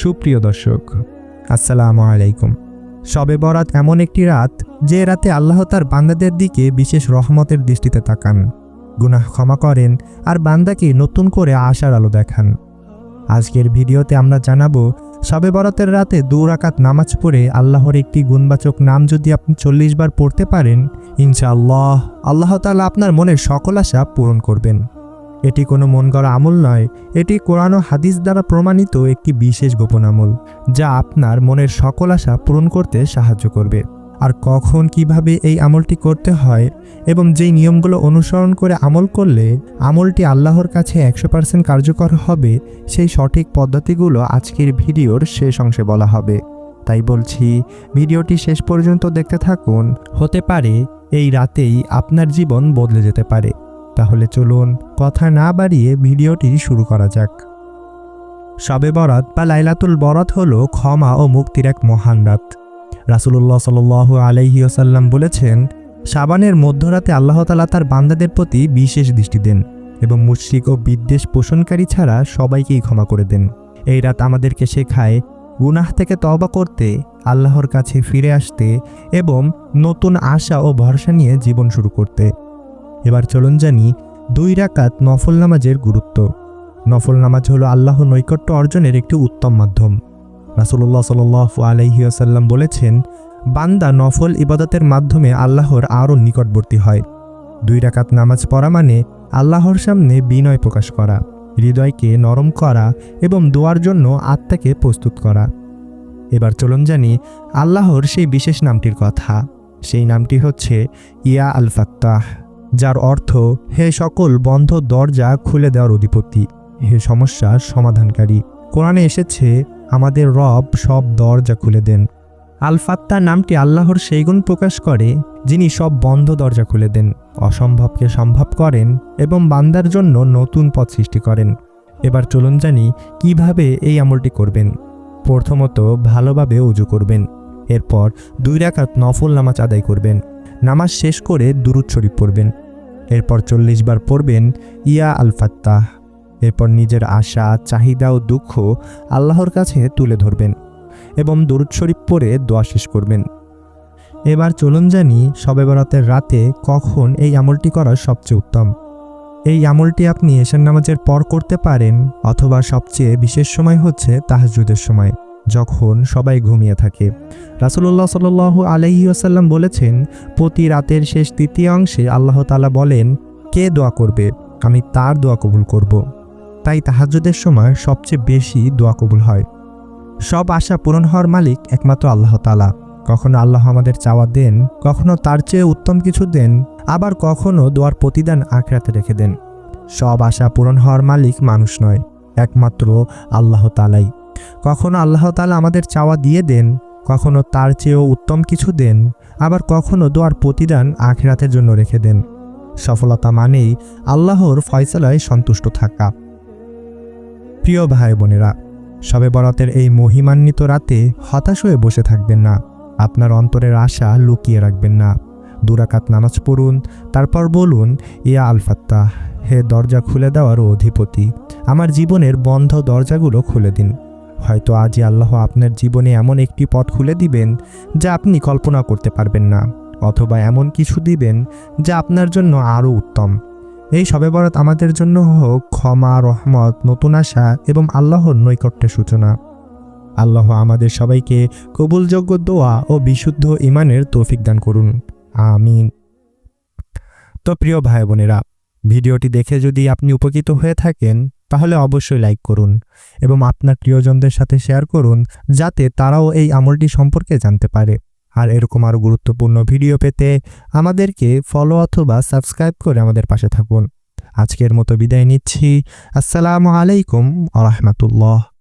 সুপ্রিয় দর্শক, আসসালামু আলাইকুম। শবে বরাত এমন একটি রাত যে রাতে আল্লাহ তার বান্দাদের দিকে বিশেষ রহমতের দৃষ্টিতে তাকান। গুনাহ ক্ষমা করেন আর বান্দাকে নতুন করে আশার আলো দেখান। আজকের ভিডিওতে আমরা জানাব শবে বরাতের রাতে দু রাকাত নামাজ পড়ে আল্লাহর একটি গুণবাচক নাম যদি আপনি চল্লিশ বার পড়তে পারেন, ইনশাআল্লাহ আল্লাহ তাআলা আপনার মনের সকল আশা পূরণ করবেন। এটি কোনো মন গড়া আমল নয়, এটি কোরআন হাদিস দ্বারা প্রমাণিত একটি বিশেষ গোপন আমল, যা আপনার মনের সকল আশা পূরণ করতে সাহায্য করবে। আর কখন কীভাবে এই আমলটি করতে হয় এবং যেই নিয়মগুলো অনুসরণ করে আমল করলে আমলটি আল্লাহর কাছে একশো পার্সেন্ট কার্যকর হবে, সেই সঠিক পদ্ধতিগুলো আজকের ভিডিওর শেষ অংশে বলা হবে। তাই বলছি, ভিডিওটি শেষ পর্যন্ত দেখতে থাকুন। হতে পারে এই রাতেই আপনার জীবন বদলে যেতে পারে। তাহলে চলুন কথা না বাড়িয়ে ভিডিওটি শুরু করা যাক। শবে বরাত বা লাইলাতুল বরাত হল ক্ষমা ও মুক্তির এক মহান রাত। রাসুলুল্লাহ সাল আলাইহি ওসাল্লাম বলেছেন সাবানের মধ্যরাতে আল্লাহ তালা তার বান্দাদের প্রতি বিশেষ দৃষ্টি দেন এবং মুশ্রিক ও বিদ্বেষ পোষণকারী ছাড়া সবাইকেই ক্ষমা করে দেন। এই রাত আমাদেরকে শেখায় গুনাহ থেকে তবা করতে, আল্লাহর কাছে ফিরে আসতে এবং নতুন আশা ও ভরসা নিয়ে জীবন শুরু করতে। এবার চলুন জানি দুই রাকাত নফল নামাজের গুরুত্ব। নফল নামাজ হলো আল্লাহ নৈকট্য অর্জনের একটি উত্তম মাধ্যম। রাসুল্লাহ সাল আলাইসাল্লাম বলেছেন, বান্দা নফল ইবাদতের মাধ্যমে আল্লাহর আরও নিকটবর্তী হয়। দুই রাকাত নামাজ পড়া মানে আল্লাহর সামনে বিনয় প্রকাশ করা, হৃদয়কে নরম করা এবং দোয়ার জন্য আত্মাকে প্রস্তুত করা। এবার চলুন জানি আল্লাহর সেই বিশেষ নামটির কথা। সেই নামটি হচ্ছে ইয়া আল ফাত্তাহ যার অর্থ, হে সকল বন্ধ দরজা খুলে দেওয়ার অধিপতি, হে সমস্যার সমাধানকারী। কোরআনে এসেছে, আমাদের রব সব দরজা খুলে দেন। আল ফাত্তা নামটি আল্লাহর সেই গুণ প্রকাশ করে, যিনি সব বন্ধ দরজা খুলে দেন, অসম্ভবকে সম্ভব করেন এবং বান্দার জন্য নতুন পথ সৃষ্টি করেন। এবার চলুন জানি, কীভাবে এই আমলটি করবেন? প্রথমত, ভালোভাবে উজু করবেন। এরপর দুই রাকাত নফল নামাজ আদায় করবেন। নামাজ শেষ করে দুরুদ শরীফ পড়বেন। এরপর চল্লিশ বার পড়বেন, ইয়া আল ফাত্তাহ এরপর নিজের আশা, চাহিদা ও দুঃখ আল্লাহর কাছে তুলে ধরবেন এবং দরুদ শরীফ পড়ে দোয়া শেষ করবেন। এবার চলুন জানি শবে বরাতের রাতে কখন এই আমলটি করা সবচেয়ে উত্তম। এই আমলটি আপনি এশার নামাজের পর করতে পারেন অথবা সবচেয়ে বিশেষ সময় হচ্ছে তাহাজুদের সময়। যখন সবাই ঘুমিয়ে থাকে। রাসুল্লাহ সাল আলহিউসাল্লাম বলেছেন, প্রতি রাতের শেষ তৃতীয় অংশে আল্লাহ তালা বলেন, কে দোয়া করবে? আমি তার দোয়া কবুল করব। তাই তাহাজুদের সময় সবচেয়ে বেশি দোয়া কবুল হয়। সব আশা পূরণ হওয়ার মালিক একমাত্র আল্লাহ তালা কখনো আল্লাহ আমাদের চাওয়া দেন, কখনো তার চেয়ে উত্তম কিছু দেন, আবার কখনো দোয়ার প্রতিদান আখড়াতে রেখে দেন। সব আশা পূরণ হওয়ার মালিক মানুষ নয়, একমাত্র আল্লাহ তালাই কখনো আল্লাহ তালা আমাদের চাওয়া দিয়ে দেন, কখনো তার চেয়েও উত্তম কিছু দেন, আবার কখনো দোয়ার প্রতিদান আখেরাতের জন্য রেখে দেন। সফলতা মানেই আল্লাহর ফয়সালায় সন্তুষ্ট থাকা। প্রিয় ভাই বোনেরা, সবে বরাতের এই মহিমান্বিত রাতে হতাশ হয়ে বসে থাকবেন না। আপনার অন্তরের আশা লুকিয়ে রাখবেন না। দুরাকাত নামাজ পড়ুন, তারপর বলুন, ইয়া আলফাত্তাহ, হে দরজা খুলে দেওয়ার অধিপতি, আমার জীবনের বন্ধ দরজাগুলো খুলে দিন। হয়তো আজই আল্লাহ আপনার জীবনে এমন একটি পথ খুলে দিবেন যা আপনি কল্পনা করতে পারবেন না, অথবা এমন কিছু দিবেন যা আপনার জন্য আরও উত্তম। এই সবে বরাত আমাদের জন্য হোক ক্ষমা, রহমত, নতুন আশা এবং আল্লাহর নৈকট্যের সূচনা। আল্লাহ আমাদের সবাইকে কবুলযোগ্য দোয়া ও বিশুদ্ধ ইমানের তৌফিক দান করুন। আমিন। তো প্রিয় ভাই বোনেরা, ভিডিওটি দেখে যদি আপনি উপকৃত হয়ে থাকেন তাহলে অবশ্যই লাইক করুন এবং আপনার প্রিয়জনদের সাথে শেয়ার করুন যাতে তারাও এই আমলটি সম্পর্কে জানতে পারে। আর এরকম আরও গুরুত্বপূর্ণ ভিডিও পেতে আমাদেরকে ফলো অথবা সাবস্ক্রাইব করে আমাদের পাশে থাকুন। আজকের মতো বিদায় নিচ্ছি। আসসালামু আলাইকুম আ রহমতুল্লাহ।